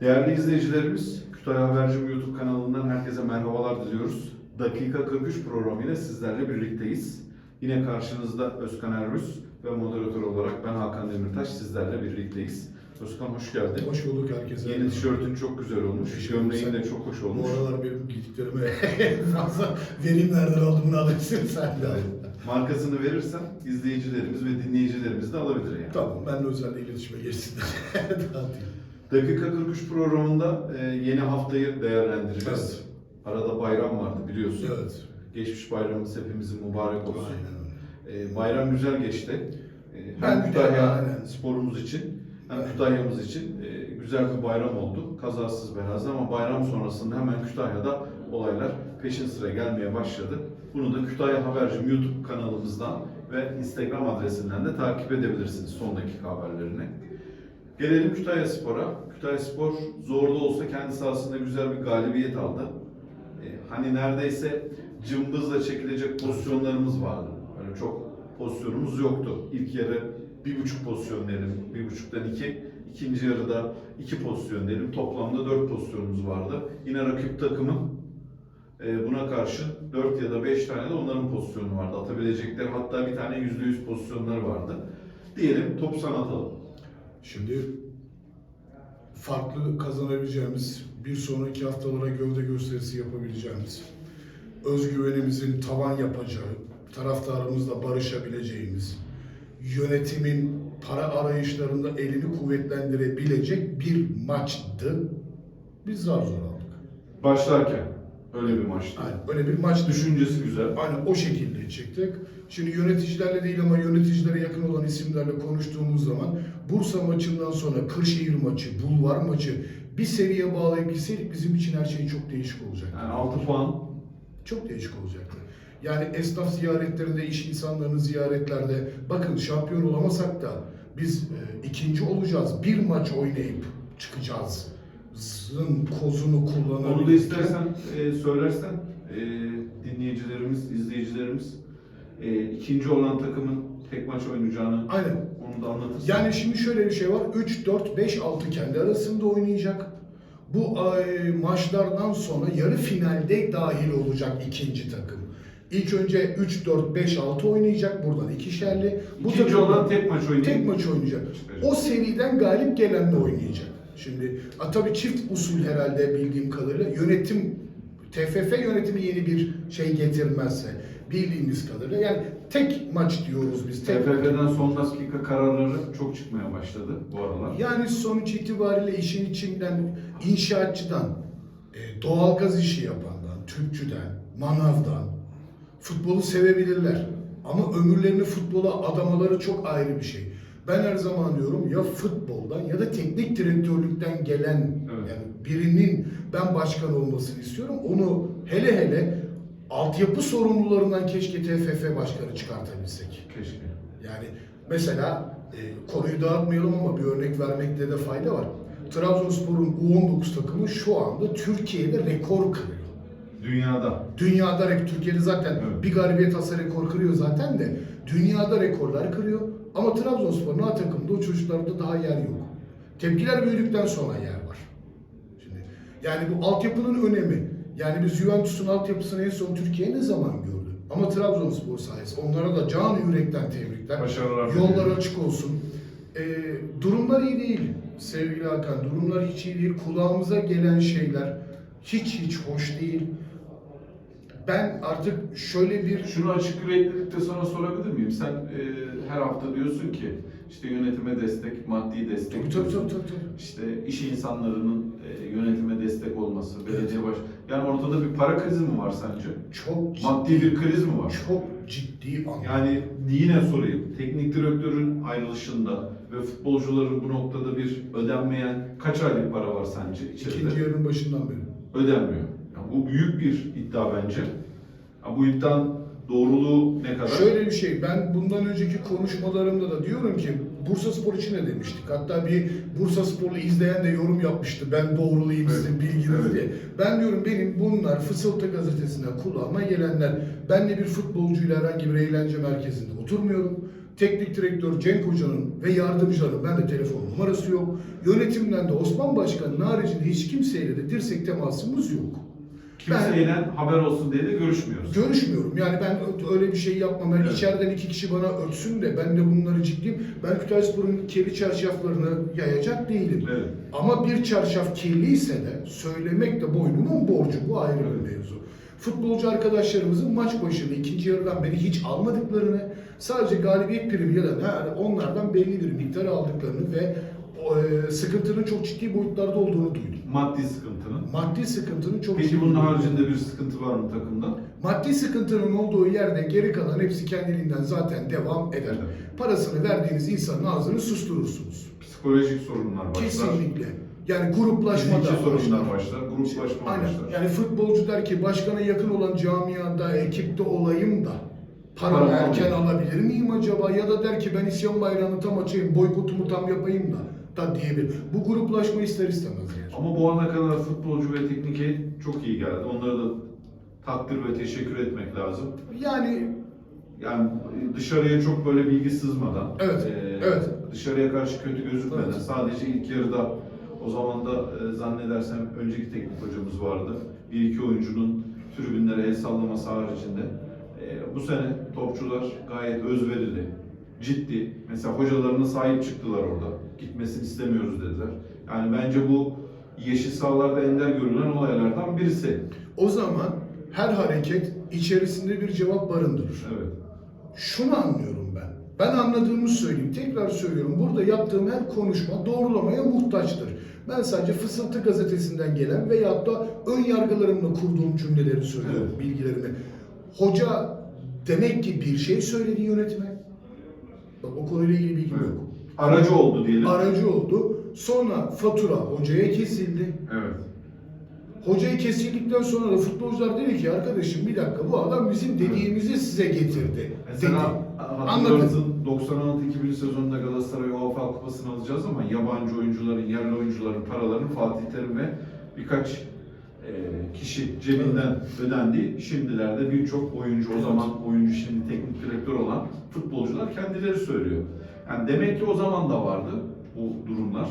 Değerli izleyicilerimiz, Kütahya Habercim YouTube kanalından herkese merhabalar diliyoruz. Dakika 43 programıyla sizlerle birlikteyiz. Yine karşınızda Özkan Erüz ve moderatör olarak ben Hakan Demirtaş sizlerle birlikteyiz. Özkan hoş geldin. Hoş bulduk herkese. Yeni tişörtün çok güzel olmuş. Gömleğin de çok hoş olmuş. Bu aralar benim giydiklerime fazla verim nereden aldığımı alırsın sen de. Markasını verirsen izleyicilerimiz ve dinleyicilerimiz de alabilir yani. Tamam, benimle özel iletişime geçsinler. Dakika 43 programında e, yeni haftayı değerlendireceğiz. Evet. Arada bayram vardı biliyorsun. Evet. Geçmiş bayramımız hepimizin mübarek olsun. Aynen. E, bayram güzel geçti. E, Ben hem de, Kütahya sporumuz için hem. Kütahya'mız için e, güzel bir bayram oldu. Kazasız belasız ama bayram sonrasında hemen Kütahya'da olaylar peşin sıra gelmeye başladı. Bunu da Kütahya Habercim YouTube kanalımızdan ve Instagram adresinden de takip edebilirsiniz son dakika haberlerini. Gelelim Kütahya Spor'a. Kütahya Spor zor da olsa kendi sahasında güzel bir galibiyet aldı. E, hani neredeyse cımbızla çekilecek pozisyonlarımız vardı. Öyle çok pozisyonumuz yoktu. İlk yarı bir buçuk pozisyon diyelim, bir buçuktan iki. İkinci yarıda iki pozisyon diyelim. Toplamda dört pozisyonumuz vardı. Yine rakip takımın e, buna karşın dört ya da beş tane de onların pozisyonu vardı. Atabilecekleri hatta bir tane yüzde yüz pozisyonları vardı. Diyelim topu sana atalım. Şimdi farklı kazanabileceğimiz, bir sonraki haftalara gövde gösterisi yapabileceğimiz, özgüvenimizin tavan yapacağı, taraftarımızla barışabileceğimiz, yönetimin para arayışlarında elini kuvvetlendirebilecek bir maçtı. Biz zar zor aldık. Başlarken öyle bir maçtı. Yani öyle bir maç düşün. Düşüncesi güzel. Aynen o şekilde çıktık. Şimdi yöneticilerle değil ama yöneticilere yakın olan isimlerle konuştuğumuz zaman Bursa maçından sonra Kırşehir maçı, Bulvar maçı bir seviye bağlayıp gitseydik bizim için her şey çok değişik olacaktı. Yani 6 puan Çok değişik olacaktı. Yani esnaf ziyaretlerinde, iş insanlarının ziyaretlerde bakın şampiyon olamasak da biz e, ikinci olacağız. Bir maç oynayıp çıkacağız. Zın kozunu kullanabilir. Onu da istersen e, söylersen e, dinleyicilerimiz, izleyicilerimiz e, ikinci olan takımın tek maç oynayacağını Aynen. onu da anlatırsın. Yani şimdi şöyle bir şey var. 3, 4, 5, 6 kendi arasında oynayacak. Bu e, maçlardan sonra yarı finalde dahil olacak ikinci takım. İlk önce 3, 4, 5, 6 oynayacak. Buradan ikişerli. Bu ikinci takım- olan tek maç oynayacak. tek maç oynayacak. O seriden galip gelenle oynayacak. Şimdi a, tabii çift usul herhalde bildiğim kadarıyla yönetim TFF yönetimi yeni bir şey getirmezse bildiğimiz kadarıyla yani tek maç diyoruz biz. Tek TFF'den son dakika kararları çok çıkmaya başladı bu aralar. Yani sonuç itibariyle işin içinden inşaatçıdan, e, doğalgaz işi yapandan, tüpçüden, manavdan futbolu sevebilirler. Ama ömürlerini futbola adamaları çok ayrı bir şey. Ben her zaman diyorum ya futboldan ya da teknik direktörlükten gelen Evet. yani birinin ben başkan olmasını istiyorum. Onu hele hele altyapı sorumlularından keşke TFF başkanı çıkartabilsek. Keşke. Yani mesela e, konuyu dağıtmayalım ama bir örnek vermekte de fayda var. Trabzonspor'un U19 takımı şu anda Türkiye'de rekor kırıyor. Dünyada. Dünyada rekor, Türkiye'de zaten Evet. bir galibiyet hasa rekor kırıyor zaten de dünyada rekorlar kırıyor. Ama Trabzonspor'un A takımında o çocuklarda daha yer yok. Tepkiler büyüdükten sonra yer var. Şimdi yani bu altyapının önemi. Yani biz Juventus'un altyapısını en son Türkiye ne zaman gördü? Ama Trabzonspor sayesinde onlara da can yürekten tebrikler. Başarılar Yollar diliyorum. açık olsun. Ee, durumlar iyi değil sevgili Hakan. Durumlar hiç iyi değil. Kulağımıza gelen şeyler hiç hiç hoş değil. Ben artık şöyle bir Şunu açık yüreklilikle sana sorabilir miyim? Sen e, her hafta diyorsun ki işte yönetime destek, maddi destek. Tabii, tabii, tabii, tabii, tabii. İşte iş insanlarının e, yönetime destek olması, belediye baş... Yani ortada bir para krizi mi var sence? çok ciddi, Maddi bir kriz mi var? çok ciddi anlamda. Yani yine sorayım. Teknik direktörün ayrılışında ve futbolcuların bu noktada bir ödenmeyen kaç aylık para var sence içeride? İkinci yarının başından beri. Ödenmiyor. Bu büyük bir iddia bence. Ya bu iddianın doğruluğu ne kadar? Şöyle bir şey, ben bundan önceki konuşmalarımda da diyorum ki Bursa Spor için ne demiştik? Hatta bir Bursa Sporlu izleyen de yorum yapmıştı. Ben doğrulayayım Evet, sizin bilginiz evet. diye. Ben diyorum benim bunlar Fısıltı gazetesinden kulağıma gelenler. Ben de bir futbolcuyla herhangi bir eğlence merkezinde oturmuyorum. Teknik direktör Cenk Hoca'nın ve yardımcıların bende telefon numarası yok. Yönetimden de Osman Başkan'ın haricinde hiç kimseyle de dirsek temasımız yok. Kimseyle haber olsun diye de görüşmüyoruz. Görüşmüyorum. Yani ben öyle bir şey yapmam. Ben Evet. içeriden iki kişi bana örtsün de ben de bunları ciddiyim. Ben Kütahyaspor'un kirli çarşaflarını yayacak değilim. Evet. Ama bir çarşaf kirliyse de söylemek de boynumun borcu. Bu ayrı bir mevzu. Futbolcu arkadaşlarımızın maç başında ikinci yarıdan beri hiç almadıklarını, sadece galibiyet primi ya da onlardan belli bir miktar aldıklarını ve e, sıkıntının çok ciddi boyutlarda olduğunu duydum. Maddi sıkıntının. Maddi sıkıntının çok Peki ciddi bunun boyutlarda. haricinde bir sıkıntı var mı takımda? Maddi sıkıntının olduğu yerde geri kalan hepsi kendiliğinden zaten devam eder. Parasını verdiğiniz insanın ağzını susturursunuz. Psikolojik sorunlar başlar. Kesinlikle. Yani gruplaşma Fiziki sorunlar başlar. Gruplaşma Aynen. başlar. Yani futbolcu der ki başkana yakın olan camiada, ekipte olayım da paramı Paramı erken alabilir miyim acaba? Ya da der ki ben isyan bayrağını tam açayım, boykotumu tam yapayım da da diyebilir. Bu gruplaşma ister istemez yani. Ama bu ana kadar futbolcu ve teknik heyet çok iyi geldi. Onlara da takdir ve teşekkür etmek lazım. Yani Yani dışarıya çok böyle bilgi sızmadan, Evet, eee, evet. dışarıya karşı kötü gözükmeden, Evet. sadece ilk yarıda o zaman da eee, zannedersem önceki teknik hocamız vardı. Bir iki oyuncunun tribünlere el sallaması haricinde. Eee, bu sene topçular gayet özverili, ciddi. Mesela hocalarına sahip çıktılar orada. Gitmesini istemiyoruz dediler. Yani bence bu yeşil sahalarda ender görülen olaylardan birisi. o zaman her hareket içerisinde bir cevap barındırır. Evet. Şunu anlıyorum ben. Ben anladığımı söyleyeyim. Tekrar söylüyorum. Burada yaptığım her konuşma doğrulamaya muhtaçtır. Ben sadece Fısıltı gazetesinden gelen veyahut da ön yargılarımla kurduğum cümleleri söylüyorum, Evet. bilgilerimi. Hoca demek ki bir şey söyledi yönetime. Bak o konuyla ilgili bilgim Evet. yok. Aracı oldu diyelim. Aracı oldu. Sonra fatura hocaya kesildi. Evet. Hocayı kesildikten sonra da futbolcular dedi ki arkadaşım bir dakika bu adam bizim dediğimizi size getirdi. Mesela dedi. hatırlarsın 96-2000 sezonunda Galatasaray UEFA Kupası'nı alacağız ama yabancı oyuncuların, yerli oyuncuların paralarını Fatih Terim ve birkaç e, kişi cebinden ödendi. Şimdilerde birçok oyuncu, o zaman oyuncu şimdi teknik direktör olan futbolcular kendileri söylüyor. Yani demek ki o zaman da vardı bu durumlar.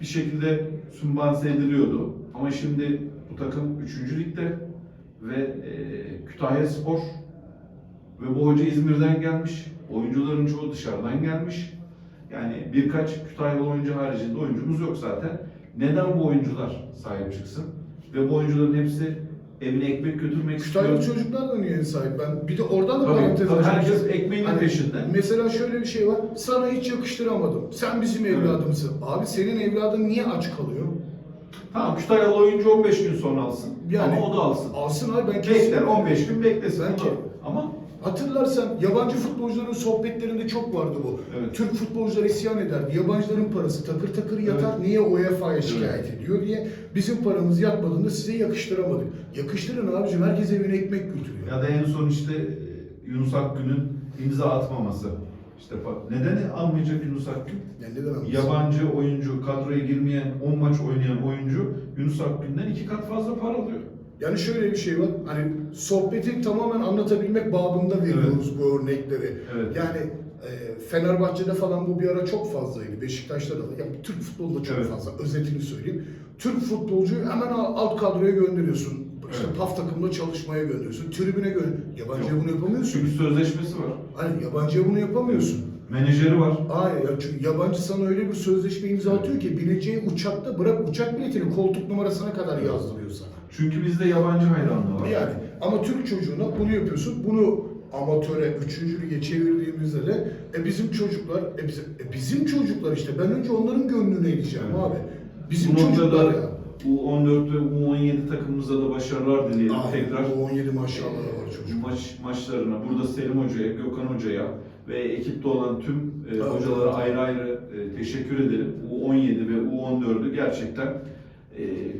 Bir şekilde sümbanse ediliyordu. Ama şimdi bu takım 3. ligde ve e, Kütahya Spor ve bu hoca İzmir'den gelmiş. Oyuncuların çoğu dışarıdan gelmiş. Yani birkaç Kütahyalı oyuncu haricinde oyuncumuz yok zaten. Neden bu oyuncular sahip çıksın? Ve bu oyuncuların hepsi evine ekmek götürmek istiyor. Kütahyalı çocuklar da niye sahip? Ben bir de oradan da Tabii, parantez tabii açayım. herkes ekmeğinin Hani peşinde. Mesela şöyle bir şey var. Sana hiç yakıştıramadım. Sen bizim Evet. evladımsın. Abi senin evladın niye aç kalıyor? Tamam Kütahyalı oyuncu 15 gün sonra alsın. Yani- ama o da alsın. Alsın abi ben Bekler kesin. 15 gün beklesin. Da. Ama Hatırlarsan yabancı futbolcuların sohbetlerinde çok vardı bu. Evet. Türk futbolcular isyan ederdi. Yabancıların parası takır takır yatar. Niye UEFA'ya şikayet ediyor diye. Bizim paramız yatmadığında size yakıştıramadık. Yakıştırın abicim. Herkes evine ekmek götürüyor. Ya da en son işte e, Yunus Akgün'ün imza atmaması. İşte neden almayacak Yunus Akgün? Neden? Yabancı oyuncu, kadroya girmeyen, 10 maç oynayan oyuncu Yunus Akgün'den iki kat fazla para alıyor. Yani şöyle bir şey var. Hani sohbeti tamamen anlatabilmek babında veriyoruz bu örnekleri. Evet. Yani e, Fenerbahçe'de falan bu bir ara çok fazlaydı. Beşiktaş'ta da. Ya Türk futbolunda çok Evet. fazla. Özetini söyleyeyim. Türk futbolcuyu hemen al- alt kadroya gönderiyorsun. İşte Evet. PAF takımda çalışmaya gönderiyorsun. Tribüne gönder. Yabancıya Yok. bunu yapamıyorsun. Çünkü sözleşmesi var. Hani yabancıya bunu yapamıyorsun. Menajeri var. Hayır ya çünkü yabancı sana öyle bir sözleşme imzatıyor ki bineceği uçakta bırak uçak biletini koltuk numarasına kadar yazdırıyor sana. Çünkü bizde yabancı hayranlığı var. Yani ama Türk çocuğuna bunu yapıyorsun. Bunu amatöre, üçüncü lige çevirdiğimizde de e bizim çocuklar, e bizim, e bizim çocuklar işte. Ben önce onların gönlünü edeceğim Evet. abi. Bizim Bu çocuklar noktada ya. U14 ve U17 takımımıza da başarılar dileyelim Aynen, tekrar. bu 17 maşallah var çocuk. Maç maçlarına burada Selim Hoca'ya, Gökhan Hoca'ya ve ekipte olan tüm e, Evet. hocalara ayrı ayrı e, teşekkür edelim. U17 ve U14'ü gerçekten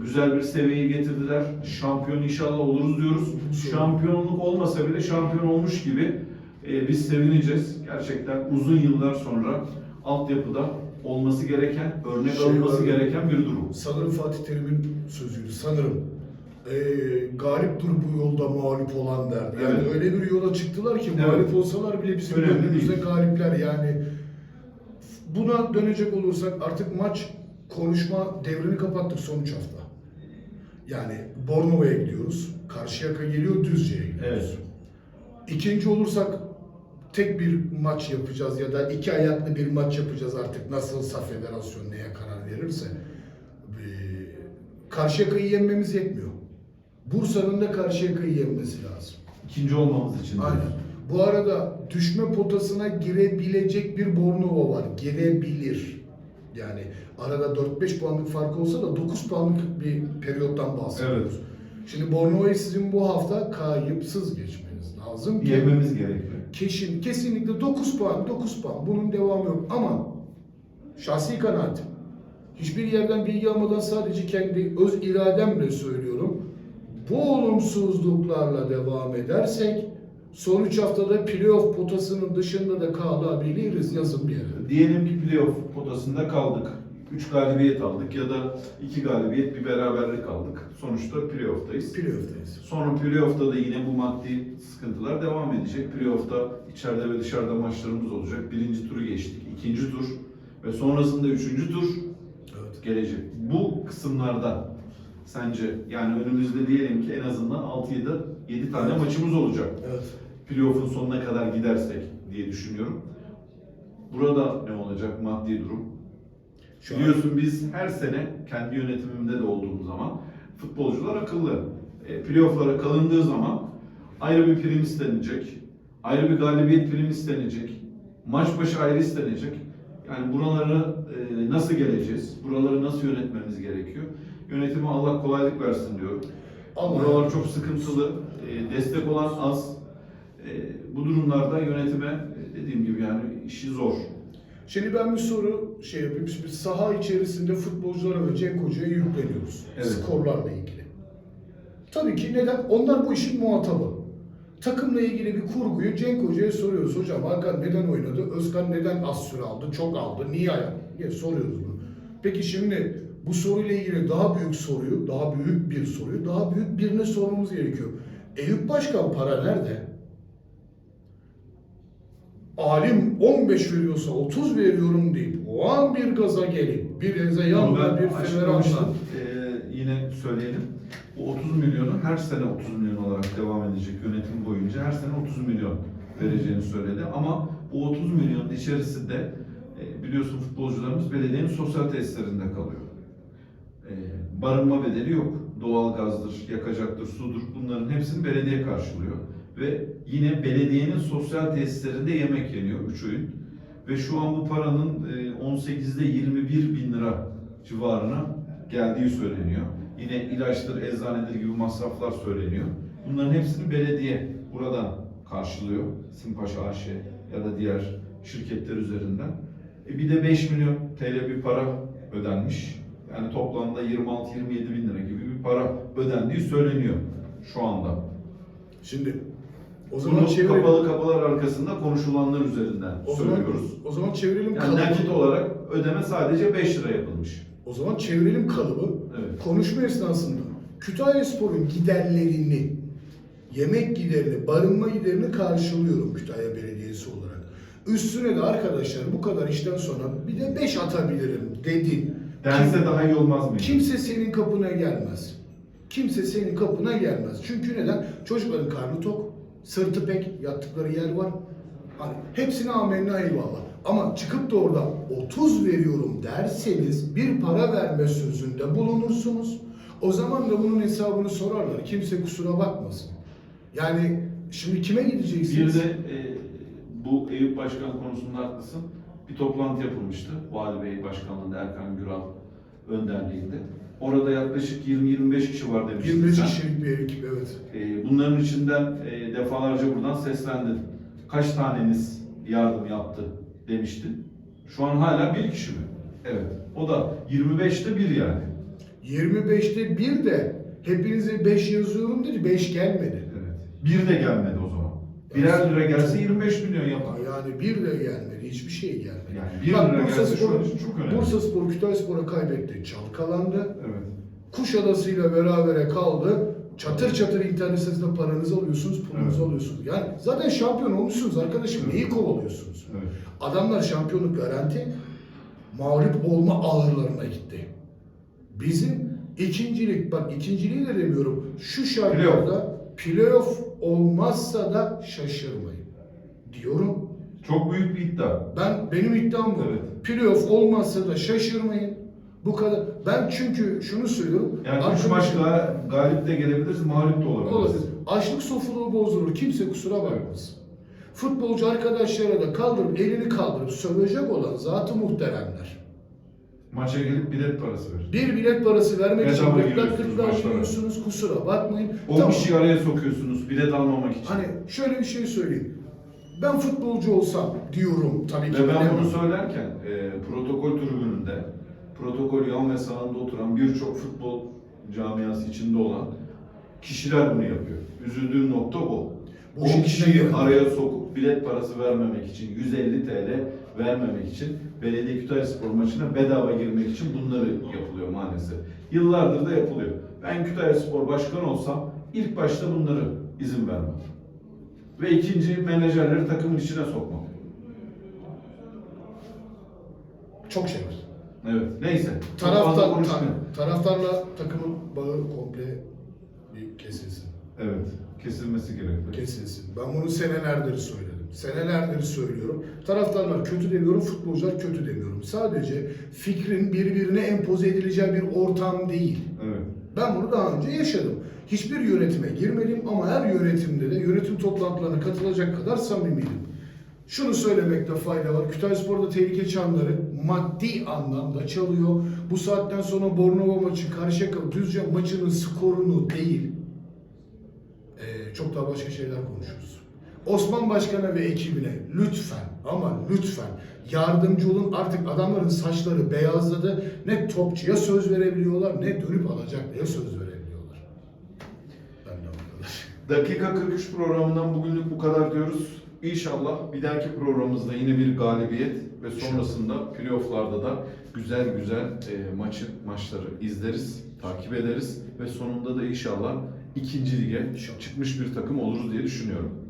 güzel bir seviyeye getirdiler. Şampiyon inşallah oluruz diyoruz. Şampiyonluk olmasa bile şampiyon olmuş gibi e, biz sevineceğiz. Gerçekten uzun yıllar sonra altyapıda olması gereken, örnek Şey alınması var. gereken bir durum. Sanırım Fatih Terim'in sözüydü. Sanırım. e, galiptir bu yolda mağlup olan derdi. Yani Evet. öyle bir yola çıktılar ki Evet. mağlup olsalar bile bizim değil. galipler yani. Buna dönecek olursak artık maç konuşma devrini kapattık son üç hafta. Yani Bornova'ya gidiyoruz. Karşıyaka geliyor Düzce'ye gidiyoruz. Evet. İkinci olursak tek bir maç yapacağız ya da iki ayaklı bir maç yapacağız artık nasılsa federasyon neye karar verirse. Ee, Karşıyaka'yı yenmemiz yetmiyor. Bursa'nın da Karşıyaka'yı yenmesi lazım. İkinci olmamız için. Aynen. Bu arada düşme potasına girebilecek bir Bornova var. Girebilir. Yani arada 4-5 puanlık fark olsa da 9 puanlık bir periyottan bahsediyoruz. Evet. Şimdi Bornova'yı sizin bu hafta kayıpsız geçmeniz lazım. ki- Yenmemiz gerekiyor. Kesin, kesinlikle 9 puan, 9 puan. Bunun devamı yok. Ama şahsi kanaatim. Hiçbir yerden bilgi almadan sadece kendi öz irademle söylüyorum. Bu olumsuzluklarla devam edersek son 3 haftada playoff potasının dışında da kalabiliriz yazın bir yere. Diyelim ki playoff potasında kaldık. 3 galibiyet aldık ya da 2 galibiyet bir beraberlik aldık. Sonuçta playoff'tayız. Playoff'tayız. Sonra playoff'ta da yine bu maddi sıkıntılar devam edecek. Playoff'ta içeride ve dışarıda maçlarımız olacak. Birinci turu geçtik. ikinci tur ve sonrasında üçüncü tur Evet. gelecek. Bu kısımlarda sence yani önümüzde diyelim ki en azından 6 ya da 7 tane Evet. maçımız olacak. Evet. Playoff'un sonuna kadar gidersek diye düşünüyorum. Burada ne olacak maddi durum? Şu an- Biliyorsun biz her sene kendi yönetimimde de olduğum zaman futbolcular akıllı. E, playoff'lara kalındığı zaman ayrı bir prim istenecek. Ayrı bir galibiyet prim istenecek. Maç başı ayrı istenecek. Yani buraları e, nasıl geleceğiz? Buraları nasıl yönetmemiz gerekiyor? Yönetime Allah kolaylık versin diyorum. Allah Buralar çok sıkıntılı. E, destek olan az. E, bu durumlarda yönetime e, dediğim gibi yani işi zor. Şimdi ben bir soru şey yapayım. Şimdi saha içerisinde futbolculara ve Cenk Hoca'ya yükleniyoruz. Evet. Skorlarla ilgili. Tabii ki neden? Onlar bu işin muhatabı. Takımla ilgili bir kurguyu Cenk Hoca'ya soruyoruz. Hocam Hakan neden oynadı? Özkan neden az süre aldı? Çok aldı. Niye ayak? diye soruyoruz bunu. Peki şimdi bu soruyla ilgili daha büyük soruyu, daha büyük bir soruyu, daha büyük birine sormamız gerekiyor. Eyüp Başkan para nerede? Alim 15 veriyorsa 30 veriyorum deyip o an bir gaza gelip bir Onu Ezeyan'la ben bir açıklamıştım. Fenerbahçe Ee, yine söyleyelim. Bu 30 milyonu her sene 30 milyon olarak devam edecek yönetim boyunca her sene 30 milyon vereceğini söyledi. Ama bu 30 milyonun içerisinde e, biliyorsun futbolcularımız belediyenin sosyal tesislerinde kalıyor. E, barınma bedeli yok. Doğalgazdır, yakacaktır, sudur bunların hepsini belediye karşılıyor. Ve yine belediyenin sosyal tesislerinde yemek yeniyor 3 öğün. Ve şu an bu paranın e, 18'de 21 bin lira civarına geldiği söyleniyor. Yine ilaçtır, eczanedir gibi masraflar söyleniyor. Bunların hepsini belediye buradan karşılıyor. Simpaş AŞ ya da diğer şirketler üzerinden. E bir de 5 milyon TL bir para ödenmiş. Yani toplamda 26-27 bin lira gibi bir para ödendiği söyleniyor şu anda. Şimdi o zaman Bunu çevirelim. kapalı kapılar arkasında konuşulanlar üzerinden O zaman, söylüyoruz. o zaman çevirelim Yani kalıbı. nakit olarak ödeme sadece 5 lira yapılmış. O zaman çevirelim kalıbı. Evet. Konuşma esnasında Kütahyaspor'un giderlerini, yemek giderini, barınma giderini karşılıyorum Kütahya Belediyesi olarak. Üstüne de arkadaşlar bu kadar işten sonra bir de 5 atabilirim dedin. Dense daha iyi olmaz mıydı? Kimse senin kapına gelmez. Kimse senin kapına gelmez. Çünkü neden? Çocukların karnı tok, sırtı pek, yattıkları yer var. Hani hepsine amenna eyvallah. Ama çıkıp da orada 30 veriyorum derseniz bir para verme sözünde bulunursunuz. O zaman da bunun hesabını sorarlar. Kimse kusura bakmasın. Yani şimdi kime Bir gideceksiniz? de e, bu Eyüp Başkan konusunda haklısın. Bir toplantı yapılmıştı. Vali Bey Başkanlığında Erkan Güral önderliğinde. Orada yaklaşık 20-25 kişi var demiştin 25 sen. kişilik bir ekip evet. E, bunların içinden e, defalarca buradan seslendin. Kaç taneniz yardım yaptı demiştin. Şu an hala bir kişi mi? Evet. O da 25'te bir yani. 25'te bir de hepinize 5 yazıyorum dedi 5 gelmedi. Evet. Bir de gelmedi o zaman. Birer lira gelse 25 milyon yapar. Yani bir de gelmedi, hiçbir şey gelmedi. Yani Bak, lira Bursa şu Spor, an çok önemli. Bursa Spor Kütahya Spor'a kaybetti, çalkalandı. Evet. Kuşadası ile berabere kaldı. Çatır çatır internet sitesinde paranızı alıyorsunuz, pulunuzu Evet. alıyorsunuz. Yani zaten şampiyon olmuşsunuz arkadaşım. Neyi kovalıyorsunuz? Evet. Adamlar şampiyonluk garanti, mağlup olma ağırlarına gitti. Bizim ikincilik, bak ikinciliği de demiyorum. Şu şartlarda playoff olmazsa da şaşırmayın. Diyorum. Çok büyük bir iddia. Ben benim iddiam bu. Evet. Playoff olmazsa da şaşırmayın. Bu kadar. Ben çünkü şunu söylüyorum. Yani üç maçta galip de gelebiliriz, mağlup da olabiliriz. Olabilir. Açlık sofuluğu bozulur. Kimse kusura bakmasın. Futbolcu arkadaşlara da kaldırıp elini kaldırıp sövecek olan zatı muhteremler. Maça gelip bilet parası verir. Bir bilet parası vermek için reklam giriyorsunuz. Kusura bakmayın. O Tamam. kişiyi araya sokuyorsunuz bilet almamak için. Hani şöyle bir şey söyleyeyim. Ben futbolcu olsam diyorum tabii ki. Ve ben bunu söylerken e, protokol tribününde protokol yan ve sağında oturan birçok futbol camiası içinde olan kişiler bunu yapıyor. Üzüldüğüm nokta. Bu o işin kişiyi içine giren. araya sokup bilet parası vermemek için, 150 TL vermemek için Belediye Kütahyaspor maçına bedava girmek için bunları yapılıyor maalesef. Yıllardır da yapılıyor. Ben Kütahyaspor başkanı olsam ilk başta bunları izin vermem. Ve ikinci menajerleri takımın içine sokmam. Çok şey var. Evet. Neyse. Taraftar, ta- taraftarla takımın bağı komple bir kesilsin. Evet. Kesilmesi gerekli. kesilsin. Ben bunu senelerdir söyledim. Senelerdir söylüyorum. Taraftarlar kötü demiyorum, futbolcular kötü demiyorum. Sadece fikrin birbirine empoze edileceği bir ortam değil. Evet. Ben bunu daha önce yaşadım. Hiçbir yönetime girmedim ama her yönetimde de yönetim toplantılarına katılacak kadar samimiydim. Şunu söylemekte fayda var. Kütahyaspor'da tehlike çanları maddi anlamda çalıyor. Bu saatten sonra Bornova maçı, Karşıyaka, Düzce maçının skorunu değil, ee, çok daha başka şeyler konuşuruz. Osman Başkan'a ve ekibine lütfen ama lütfen yardımcı olun. Artık adamların saçları beyazladı. Ne topçuya söz verebiliyorlar ne dönüp alacaklıya söz verebiliyorlar. Ben de. Dakika 43 programından bugünlük bu kadar diyoruz. İnşallah bir dahaki programımızda yine bir galibiyet ve sonrasında playofflarda da güzel güzel e, maçı maçları izleriz, takip ederiz ve sonunda da inşallah ikinci lige çıkmış bir takım oluruz diye düşünüyorum.